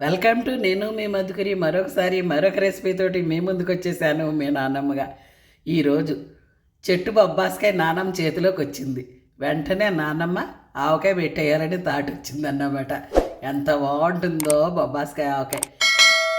Welcome to నేను మీ మధుకరి. మరొకసారి మరొక రెసిపీతోటి మీ ముందుకు వచ్చేసాను మీ నాన్నమ్మగా ఈరోజు చెట్టు బొబ్బాస్కాయ నానమ్మ చేతిలోకి వచ్చింది. వెంటనే నానమ్మ ఆవకాయ పెట్టేయాలని తాటి వచ్చిందన్నమాట ఎంత బాగుంటుందో బొబ్బాస్కాయ ఆవకాయ.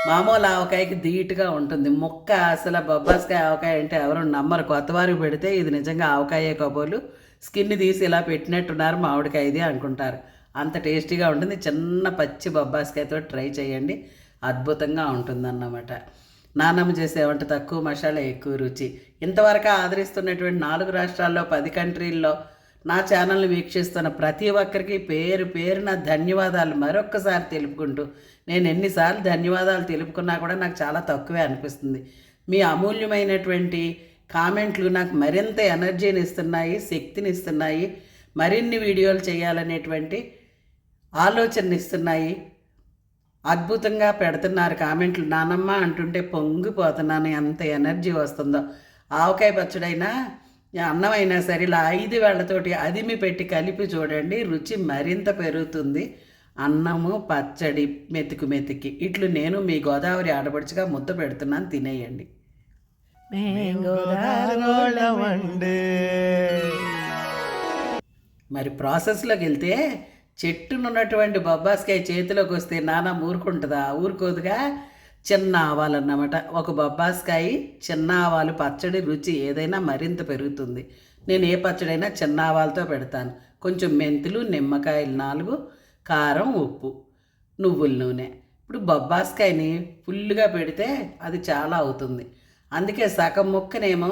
మామూలు ఆవకాయకి ధీటుగా ఉంటుంది. ముక్క అసలు బొబ్బాస్కాయ ఆవకాయ అంటే ఎవరు నమ్మరు. కొత్తవారికి పెడితే ఇది నిజంగా ఆవకాయే కబోలు. స్కిన్ తీసి ఇలా పెట్టినట్టున్నారు మామిడికాయది అనుకుంటారు. అంత టేస్టీగా ఉంటుంది. చిన్న పచ్చి బొబ్బాస్కాయతో ట్రై చేయండి. అద్భుతంగా ఉంటుందన్నమాట. నానమ్మ చేసే వంట తక్కువ మసాలా ఎక్కువ రుచి. ఇంతవరకు ఆదరిస్తున్నటువంటి నాలుగు రాష్ట్రాల్లో పది కంట్రీల్లో నా ఛానల్ని వీక్షిస్తున్న ప్రతి ఒక్కరికి పేరు పేరున ధన్యవాదాలు మరొక్కసారి తెలుపుకుంటూ నేను ఎన్నిసార్లు ధన్యవాదాలు తెలుపుకున్నా కూడా నాకు చాలా తక్కువే అనిపిస్తుంది. మీ అమూల్యమైనటువంటి కామెంట్లు నాకు మరింత ఎనర్జీని ఇస్తున్నాయి శక్తిని ఇస్తున్నాయి. మరిన్ని వీడియోలు చేయాలనేటువంటి ఆలోచన ఇస్తున్నాయి అద్భుతంగా పెడుతున్నారు కామెంట్లు. నానమ్మ అంటుంటే పొంగిపోతున్నాను. ఎంత ఎనర్జీ వస్తుందో. ఆవకాయ పచ్చడైనా అన్నమైనా సరే ఇలా ఐదు వేళ్ళతోటి అదిమి పెట్టి కలిపి చూడండి రుచి మరింత పెరుగుతుంది. అన్నము పచ్చడి మెతుకు మెతికి. ఇట్లు నేను మీ గోదావరి ఆడపడుచుగా ముద్ద పెడుతున్నాను. తినేయండి. మరి ప్రాసెస్లోకి వెళ్తే చెట్టునున్నటువంటి బొబ్బాస్కాయ చేతిలోకి వస్తే నానా ఊరుకుంటుందా? ఊరుకోదుగా? చిన్న ఆవాలు అన్నమాట ఒక బొబ్బాస్కాయ చిన్న ఆవాలు పచ్చడి రుచి ఏదైనా మరింత పెరుగుతుంది. నేను ఏ పచ్చడైనా చిన్న ఆవాలతో పెడతాను. కొంచెం మెంతులు నిమ్మకాయలు నాలుగు కారం ఉప్పు నువ్వుల నూనె. ఇప్పుడు బొబ్బాస్కాయని ఫుల్గా పెడితే అది చాలా అవుతుంది. అందుకే సగం ముక్కనేమో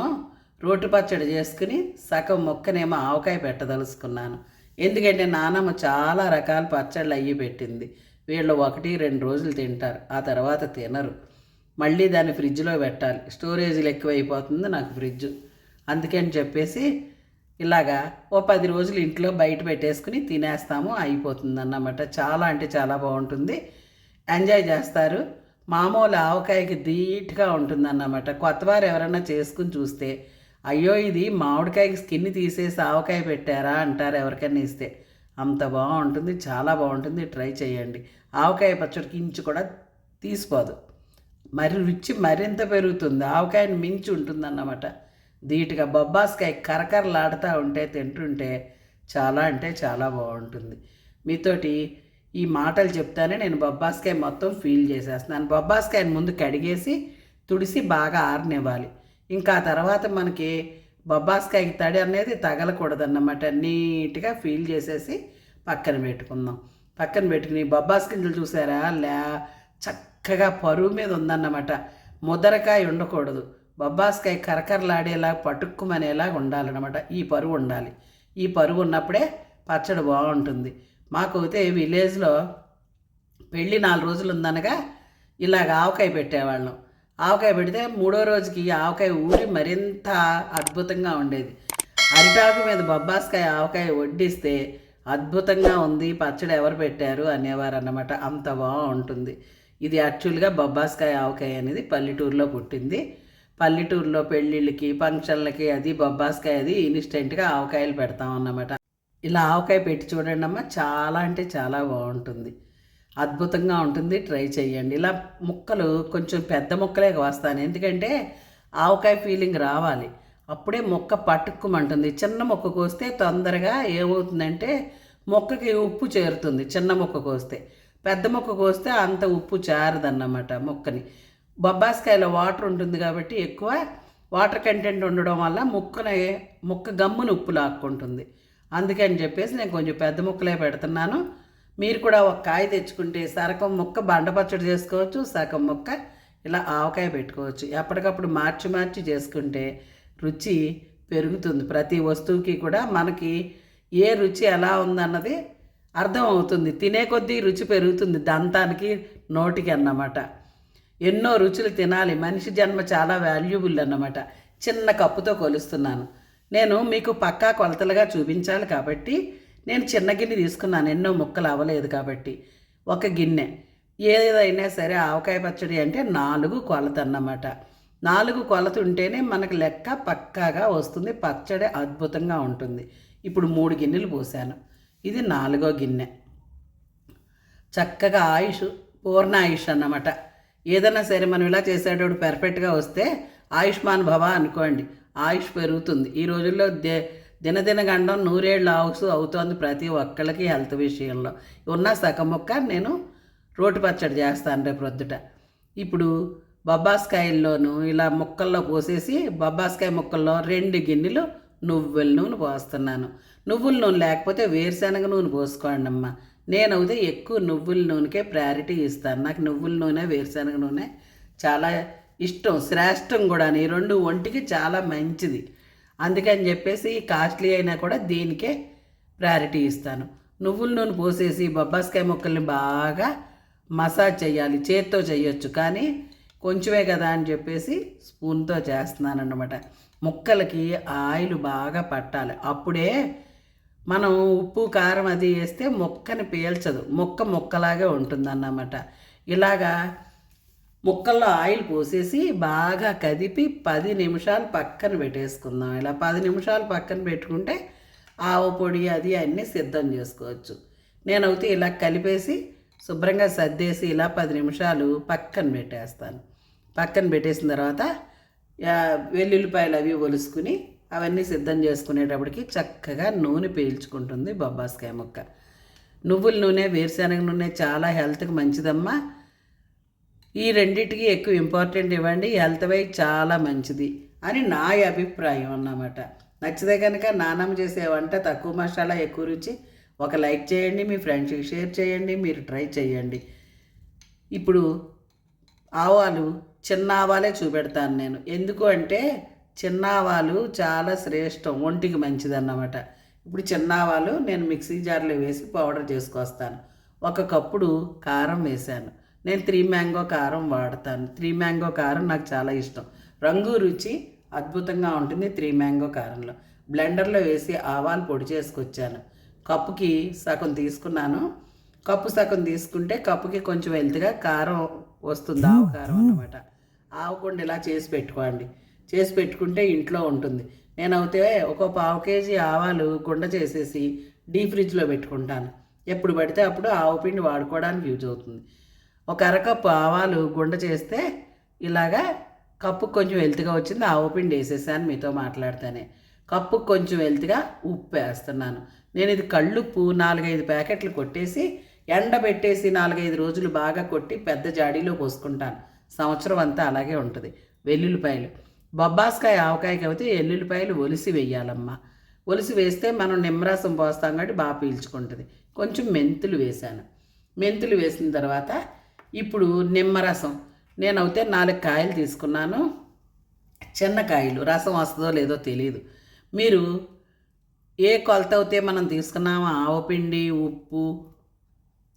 రోటి పచ్చడి చేసుకుని సగం ముక్కనేమో ఆవకాయ పెట్టదలుచుకున్నాను. ఎందుకంటే నానమ్మ చాలా రకాల పచ్చళ్ళు అయ్యి పెట్టింది. వీళ్ళు ఒకటి రెండు రోజులు తింటారు. ఆ తర్వాత తినరు. మళ్ళీ దాన్ని ఫ్రిడ్జ్లో పెట్టాలి. స్టోరేజీలు ఎక్కువైపోతుంది నాకు ఫ్రిడ్జ్. అందుకని చెప్పేసి ఇలాగా ఓ పది రోజులు ఇంట్లో బయట పెట్టేసుకుని తినేస్తాము అయిపోతుంది అన్నమాట చాలా అంటే చాలా బాగుంటుంది. ఎంజాయ్ చేస్తారు. మామూలు ఆవకాయకి ధీటుగా ఉంటుందన్నమాట. కొత్తవారు ఎవరైనా చేసుకుని చూస్తే అయ్యో ఇది మామిడికాయకి స్కిన్ తీసేసి ఆవకాయ పెట్టారా అంటారు ఎవరికైనా ఇస్తే. అంత బాగుంటుంది చాలా బాగుంటుంది ట్రై చేయండి. ఆవకాయ పచ్చడికి ఇంచు కూడా తీసిపోదు మరి రుచి మరింత పెరుగుతుంది. ఆవకాయని మించి ఉంటుందన్నమాట. ధీటుగా బొబ్బాస్కాయ కరకరలాడుతూ ఉంటే తింటుంటే చాలా అంటే చాలా బాగుంటుంది. మీతోటి ఈ మాటలు చెప్తానే నేను బొబ్బాస్కాయ మొత్తం ఫీల్ చేసేస్తున్నాను. బొబ్బాస్కాయని ముందు కడిగేసి తుడిసి బాగా ఆరనివ్వాలి. ఇంకా తర్వాత మనకి బొబ్బాస్కాయకి తడి అనేది తగలకూడదన్నమాట. నీట్గా ఫీల్ చేసేసి పక్కన పెట్టుకుందాం. పక్కన పెట్టుకుని బొబ్బాస్ గింజలు చూసారా? లే చక్కగా పరువు మీద ఉందన్నమాట. ముదరకాయ ఉండకూడదు. బొబ్బాస్కాయ కరకరలాడేలా పటుక్కుమనేలా ఉండాలన్నమాట. ఈ పరువు ఉండాలి. ఈ పరువు ఉన్నప్పుడే పచ్చడి బాగుంటుంది. మాకు అయితే విలేజ్లో పెళ్ళి నాలుగు రోజులు ఉందనగా ఇలాగ ఆవకాయ పెట్టేవాళ్ళం. ఆవకాయ పెడితే మూడో రోజుకి ఆవకాయ ఊరి మరింత అద్భుతంగా ఉండేది. అరిటాకు మీద బొబ్బాస్కాయ ఆవకాయ వడ్డిస్తే అద్భుతంగా ఉంది పచ్చడి ఎవరు పెట్టారు అనేవారు అన్నమాట అంత బాగుంటుంది ఇది యాక్చువల్గా బొబ్బాస్కాయ ఆవకాయ అనేది పల్లెటూరులో పుట్టింది. పల్లెటూరులో పెళ్ళిళ్ళకి ఫంక్షన్లకి అది బొబ్బాస్కాయ అది ఇన్స్టెంట్గా ఆవకాయలు పెడతాం అన్నమాట ఇలా ఆవకాయ పెట్టి చూడండి అమ్మ చాలా అంటే చాలా బాగుంటుంది. అద్భుతంగా ఉంటుంది. ట్రై చేయండి ఇలా ముక్కలు కొంచెం పెద్ద ముక్కలే వస్తాను ఎందుకంటే ఆవకాయ ఫీలింగ్ రావాలి. అప్పుడే మొక్క పట్టుకుమంటుంది. చిన్న మొక్క కోస్తే తొందరగా ఏమవుతుందంటే మొక్కకి ఉప్పు చేరుతుంది. చిన్న మొక్క కోస్తే. పెద్ద మొక్క కోస్తే అంత ఉప్పు చేరదన్నమాట మొక్కని. బొబ్బాస్కాయలో వాటర్ ఉంటుంది కాబట్టి ఎక్కువ వాటర్ కంటెంట్ ఉండడం వల్ల ముక్కని ముక్క గమ్మున ఉప్పు లాక్కుంటుంది. అందుకని చెప్పేసి నేను కొంచెం పెద్ద ముక్కలే పెడుతున్నాను. మీరు కూడా ఒక కాయ తెచ్చుకుంటే సరకం ముక్క బండ పచ్చడి చేసుకోవచ్చు సగం ముక్క ఇలా ఆవకాయ పెట్టుకోవచ్చు. ఎప్పటికప్పుడు మార్చి మార్చి చేసుకుంటే రుచి పెరుగుతుంది. ప్రతి వస్తువుకి కూడా మనకి ఏ రుచి ఎలా ఉందన్నది అర్థం అవుతుంది. తినే కొద్దీ రుచి పెరుగుతుంది. దంతానికి నోటికి అన్నమాట. ఎన్నో రుచులు తినాలి. మనిషి జన్మ చాలా వాల్యుబుల్ అన్నమాట. చిన్న కప్పుతో కొలుస్తున్నాను. నేను మీకు పక్కా కొలతలుగా చూపించాలి కాబట్టి నేను చిన్న గిన్నె తీసుకున్నాను ఎన్నో ముక్కలు అవ్వలేదు కాబట్టి. ఒక గిన్నె. ఏదైనా సరే ఆవకాయ పచ్చడి అంటే నాలుగు కొలత అన్నమాట. నాలుగు కొలత ఉంటేనే మనకు లెక్క పక్కాగా వస్తుంది పచ్చడి అద్భుతంగా ఉంటుంది. ఇప్పుడు మూడు గిన్నెలు పోసాను. ఇది నాలుగో గిన్నె. చక్కగా ఆయుష్ పూర్ణ ఆయుష్ అన్నమాట. ఏదైనా సరే మనం ఇలా చేసేటప్పుడు పెర్ఫెక్ట్గా వస్తే ఆయుష్మాన్ భవ అనుకోండి ఆయుష్ పెరుగుతుంది. ఈ రోజుల్లో దే దినదిన గండం నూరేళ్ళు ఆవుసు అవుతోంది ప్రతి ఒక్కళ్ళకి హెల్త్ విషయంలో. ఉన్న సగముక్క నేను రోటి పచ్చడి చేస్తాను రేపు ప్రొద్దుట ఇప్పుడు బొబ్బాస్కాయల్లోనూ ఇలా ముక్కల్లో పోసేసి బొబ్బాస్కాయ ముక్కల్లో రెండు గిన్నెలు నువ్వుల నూనె పోస్తున్నాను. నువ్వుల నూనె లేకపోతే వేరుశనగ నూనె పోసుకోండి అమ్మ. నేనైతే ఎక్కువ నువ్వుల నూనెకే ప్రయారిటీ ఇస్తాను. నాకు నువ్వుల నూనె వేరుశనగ నూనె చాలా ఇష్టం శ్రేష్టం కూడా ఈ రెండు ఒంటికి చాలా మంచిది. అందుకని చెప్పేసి కాస్ట్లీ అయినా కూడా దీనికే ప్రయారిటీ ఇస్తాను. నువ్వుల నూనె పోసేసి బొబ్బాస్కాయ ముక్కల్ని బాగా మసాజ్ చేయాలి చేత్తో చేయొచ్చు కానీ కొంచెమే కదా అని చెప్పేసి స్పూన్తో చేస్తున్నాను అన్నమాట ముక్కలకి ఆయిల్ బాగా పట్టాలి. అప్పుడే మనం ఉప్పు కారం అది వేస్తే ముక్కని పీల్చదు. ముక్క ముక్కలాగే ఉంటుందన్నమాట. ఇలాగా ముక్కల్లో ఆయిల్ పోసేసి బాగా కదిపి పది నిమిషాలు పక్కన పెట్టేసుకుందాం. ఇలా పది నిమిషాలు పక్కన పెట్టుకుంటే ఆవు పొడి అది అన్నీ సిద్ధం చేసుకోవచ్చు. నేనైతే ఇలా కలిపేసి శుభ్రంగా సర్దేసి ఇలా పది నిమిషాలు పక్కన పెట్టేస్తాను. పక్కన పెట్టేసిన తర్వాత వెల్లుల్లిపాయలు అవి ఒలుసుకుని అవన్నీ సిద్ధం చేసుకునేటప్పటికి చక్కగా నూనె పీల్చుకుంటుంది బొబ్బాస్కాయ ముక్క. నువ్వుల నూనె వేరుశనగ నూనె చాలా హెల్త్కి మంచిదమ్మా. ఈ రెండింటికి ఎక్కువ ఇంపార్టెంట్ ఇవ్వండి. హెల్త్ వైజ్ చాలా మంచిది అని నా అభిప్రాయం అన్నమాట. నచ్చితే కనుక నానమ్మ చేసే వంట తక్కువ మసాలా ఎక్కువ రుచి ఒక లైక్ చేయండి మీ ఫ్రెండ్స్కి షేర్ చేయండి మీరు ట్రై చేయండి. ఇప్పుడు ఆవాలు చిన్న ఆవాలే చూపెడతాను నేను. ఎందుకు అంటే చిన్న ఆవాలు చాలా శ్రేష్టం ఒంటికి మంచిదన్నమాట ఇప్పుడు చిన్న ఆవాలు నేను మిక్సీ జార్లో వేసి పౌడర్ చేసుకొస్తాను. ఒక కప్పుడు కారం వేశాను. నేను త్రీ మ్యాంగో కారం వాడతాను. త్రీ మ్యాంగో కారం నాకు చాలా ఇష్టం. రంగు రుచి అద్భుతంగా ఉంటుంది త్రీ మ్యాంగో కారంలో. బ్లెండర్లో వేసి ఆవాలు పొడి చేసుకొచ్చాను. కప్పుకి సగం తీసుకున్నాను. కప్పు సగం తీసుకుంటే కప్పుకి కొంచెం వెళ్తుగా కారం వస్తుంది ఆవు కారం అనమాట ఆవు ఇలా చేసి పెట్టుకోండి. చేసి పెట్టుకుంటే ఇంట్లో ఉంటుంది. నేను అయితే ఒక పావు కేజీ ఆవాలు గుండ చేసేసి డీప్ ఫ్రిడ్జ్లో పెట్టుకుంటాను. ఎప్పుడు పడితే అప్పుడు ఆవు పిండి వాడుకోవడానికి యూజ్ అవుతుంది. ఒక అరకప్పు ఆవాలు గుండ చేస్తే ఇలాగా కప్పు కొంచెం వెల్తిగా వచ్చింది. ఆవు పిండి వేసేసాను మీతో మాట్లాడితేనే. కప్పు కొంచెం వెల్తిగా ఉప్పు వేస్తున్నాను. నేను ఇది కళ్ళుప్పు నాలుగైదు ప్యాకెట్లు కొట్టేసి ఎండబెట్టేసి నాలుగైదు రోజులు బాగా కొట్టి పెద్ద జాడీలో పోసుకుంటాను. సంవత్సరం అంతా అలాగే ఉంటుంది. వెల్లుల్లిపాయలు. బొబ్బాస్కాయ ఆవకాయకి అయితే ఎల్లుల్లిపాయలు ఒలిసి వేయాలమ్మా. ఒలిసి వేస్తే మనం నిమ్మరసం పోస్తాం కాబట్టి బాగా పీల్చుకుంటుంది. కొంచెం మెంతులు వేశాను. మెంతులు వేసిన తర్వాత ఇప్పుడు నిమ్మరసం. నేనైతే నాలుగు కాయలు తీసుకున్నాను. చిన్న కాయలు. రసం వస్తుందో లేదో తెలియదు మీరు ఏ కొలత అయితే మనం తీసుకున్నామో ఆవపిండి ఉప్పు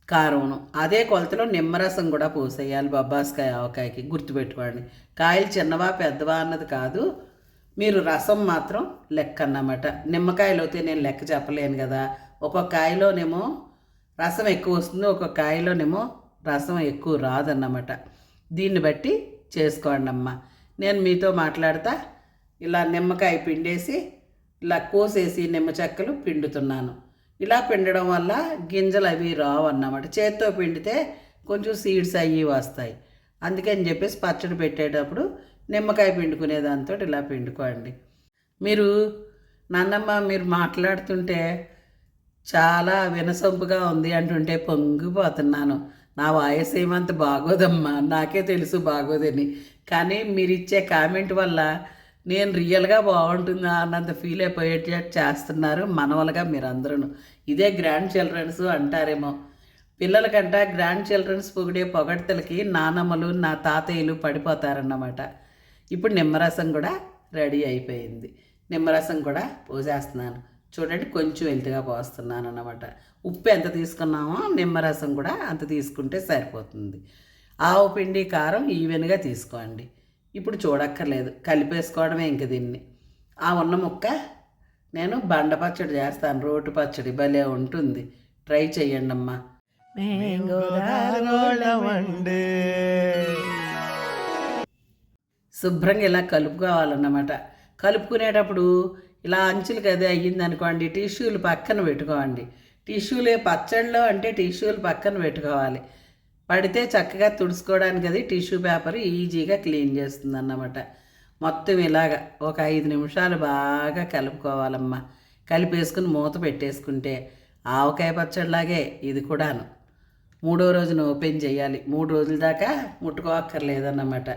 కారంను అదే కొలతలో నిమ్మరసం కూడా పోసేయాలి బొబ్బాస్కాయ ఆవకాయకి గుర్తుపెట్టుకోండి. కాయలు చిన్నవా పెద్దవా అన్నది కాదు. మీరు రసం మాత్రం లెక్క అన్నమాట నిమ్మకాయలు అయితే నేను లెక్క చెప్పలేను కదా. ఒక్కొక్క కాయలోనేమో రసం ఎక్కువ వస్తుంది ఒక్కొక్క కాయలోనేమో రసం ఎక్కువ రాదన్నమాట. దీన్ని బట్టి చేసుకోండి అమ్మ నేను మీతో మాట్లాడతా ఇలా నిమ్మకాయ పిండేసి ఇలా కోసేసి నిమ్మ చెక్కలు పిండుతున్నాను. ఇలా పిండడం వల్ల గింజలు అవి రావు అన్నమాట చేత్తో పిండితే కొంచెం సీడ్స్ అవి వస్తాయి. అందుకని చెప్పేసి పచ్చడి పెట్టేటప్పుడు నిమ్మకాయ పిండుకునే దాంతో ఇలా పిండుకోండి. మీరు నాన్నమ్మ మీరు మాట్లాడుతుంటే చాలా వినసొంపుగా ఉంది అంటుంటే పొంగిపోతున్నాను. నా వాయిస్ ఏమంత బాగోదమ్మా నాకే తెలుసు బాగోదని. కానీ మీరు ఇచ్చే కామెంట్ వల్ల నేను రియల్గా బాగుంటుందా అన్నంత ఫీల్ అయిపోయేటట్టు చేస్తున్నారు మనవలుగా మీరందరూ ఇదే గ్రాండ్ చిల్డ్రన్స్ అంటారేమో. పిల్లలకంట గ్రాండ్ చిల్డ్రన్స్ పొగిడే పొగడ్తలకి నానమ్మలు నా తాతయ్యలు పడిపోతారన్నమాట. ఇప్పుడు నిమ్మరసం కూడా రెడీ అయిపోయింది. నిమ్మరసం కూడా పోసేస్తున్నాను. చూడండి కొంచెం వెళ్తుగా పోస్తున్నాను అన్నమాట ఉప్పు ఎంత తీసుకున్నామో నిమ్మరసం కూడా అంత తీసుకుంటే సరిపోతుంది. ఆవు పిండి కారం ఈవెన్గా తీసుకోండి. ఇప్పుడు చూడక్కర్లేదు కలిపేసుకోవడమే ఇంక దీన్ని. ఆ ఉన్న ముక్క నేను బండ పచ్చడి చేస్తాను రోటి పచ్చడి భలే ఉంటుంది. ట్రై చేయండి అమ్మా. శుభ్రంగా ఇలా కలుపుకోవాలన్నమాట. కలుపుకునేటప్పుడు ఇలా అంచులకి అదే అయ్యింది అనుకోండి టిష్యూలు పక్కన పెట్టుకోండి. టిష్యూలే పచ్చళ్ళు అంటే టిష్యూలు పక్కన పెట్టుకోవాలి. పడితే చక్కగా తుడుచుకోవడానికి అది టిష్యూ పేపర్ ఈజీగా క్లీన్ చేస్తుంది అన్నమాట మొత్తం ఇలాగ ఒక ఐదు నిమిషాలు బాగా కలుపుకోవాలమ్మా. కలిపేసుకుని మూత పెట్టేసుకుంటే ఆవకాయ పచ్చడిలాగే ఇది కూడాను. మూడో రోజున ఓపెన్ చేయాలి. మూడు రోజుల దాకా ముట్టుకోక్కర్లేదన్నమాట.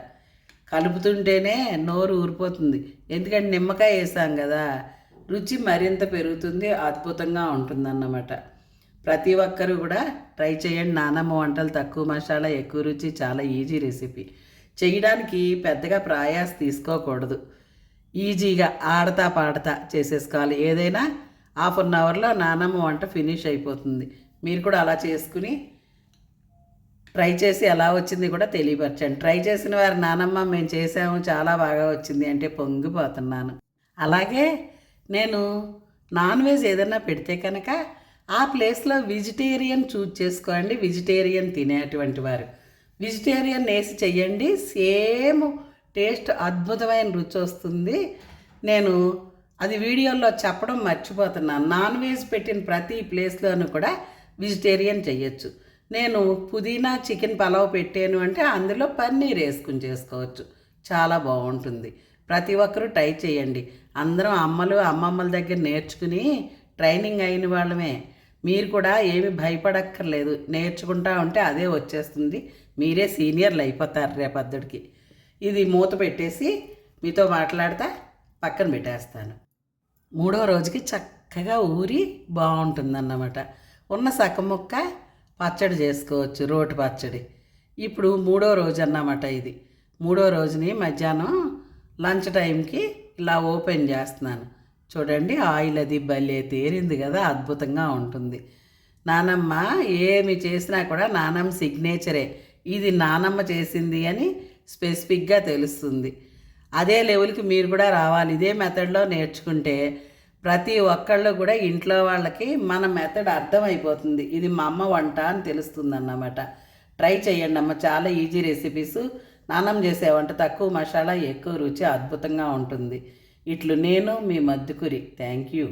కలుపుతుంటేనే నోరు ఊరిపోతుంది. ఎందుకంటే నిమ్మకాయ వేసాం కదా రుచి మరింత పెరుగుతుంది అద్భుతంగా ఉంటుందన్నమాట. ప్రతి ఒక్కరూ కూడా ట్రై చేయండి. నానమ్మ వంటలు తక్కువ మసాలా ఎక్కువ రుచి చాలా ఈజీ రెసిపీ. చేయడానికి పెద్దగా ప్రయాస తీసుకోకూడదు. ఈజీగా ఆడతా పాడతా చేసేసుకోవాలి. ఏదైనా హాఫ్ అన్ అవర్లో నానమ్మ వంట ఫినిష్ అయిపోతుంది. మీరు కూడా అలా చేసుకుని ట్రై చేసి ఎలా వచ్చింది కూడా తెలియపరచండి. ట్రై చేసిన వారు నానమ్మ మేము చేసాము చాలా బాగా వచ్చింది అంటే పొంగిపోతున్నాను. అలాగే నేను నాన్ వెజ్ ఏదైనా పెడితే కనుక ఆ ప్లేస్లో వెజిటేరియన్ చూజ్ చేసుకోండి. వెజిటేరియన్ తినేటువంటి వారు. వెజిటేరియన్ వేసి చెయ్యండి. సేమ్ టేస్ట్ అద్భుతమైన రుచి వస్తుంది. నేను అది వీడియోలో చెప్పడం మర్చిపోతున్నాను. నాన్ వెజ్ పెట్టిన ప్రతి ప్లేస్లోనూ కూడా వెజిటేరియన్ చెయ్యొచ్చు. నేను పుదీనా చికెన్ పలావ్ పెట్టాను అంటే అందులో పన్నీర్ వేసుకుని చేసుకోవచ్చు. చాలా బాగుంటుంది. ప్రతి ఒక్కరూ ట్రై చేయండి. అందరం అమ్మలు అమ్మమ్మల దగ్గర నేర్చుకుని ట్రైనింగ్ అయిన వాళ్ళమే. మీరు కూడా ఏమి భయపడక్కర్లేదు. నేర్చుకుంటా ఉంటే అదే వచ్చేస్తుంది. మీరే సీనియర్లు అయిపోతారు రేపద్దుడికి ఇది మూత పెట్టేసి మీతో మాట్లాడతా పక్కన పెట్టేస్తాను. మూడో రోజుకి చక్కగా ఊరి బాగుంటుందన్నమాట. ఉన్న సగం ముక్క పచ్చడి చేసుకోవచ్చు రోటి పచ్చడి. ఇప్పుడు మూడో రోజు అన్నమాట ఇది. మూడో రోజుని మధ్యాహ్నం లంచ్ టైంకి ఇలా ఓపెన్ చేస్తున్నాను. చూడండి ఆయిల్ అది భలే తేరింది కదా అద్భుతంగా ఉంటుంది. నానమ్మ ఏమి చేసినా కూడా నానమ్మ సిగ్నేచరే ఇది నానమ్మ చేసింది అని స్పెసిఫిక్గా తెలుస్తుంది. అదే లెవెల్కి మీరు కూడా రావాలి. ఇదే మెథడ్లో నేర్చుకుంటే ప్రతి ఒక్కళ్ళు కూడా ఇంట్లో వాళ్ళకి మన మెథడ్ అర్థమైపోతుంది. ఇది మా అమ్మ వంట అని తెలుస్తుంది అన్నమాట ట్రై చేయండి అమ్మ చాలా ఈజీ రెసిపీస్ నానం చేసే వంట తక్కువ మసాలా ఎక్కువ రుచి అద్భుతంగా ఉంటుంది. ఇట్లు నేను మీ మద్దుకురి. Thank you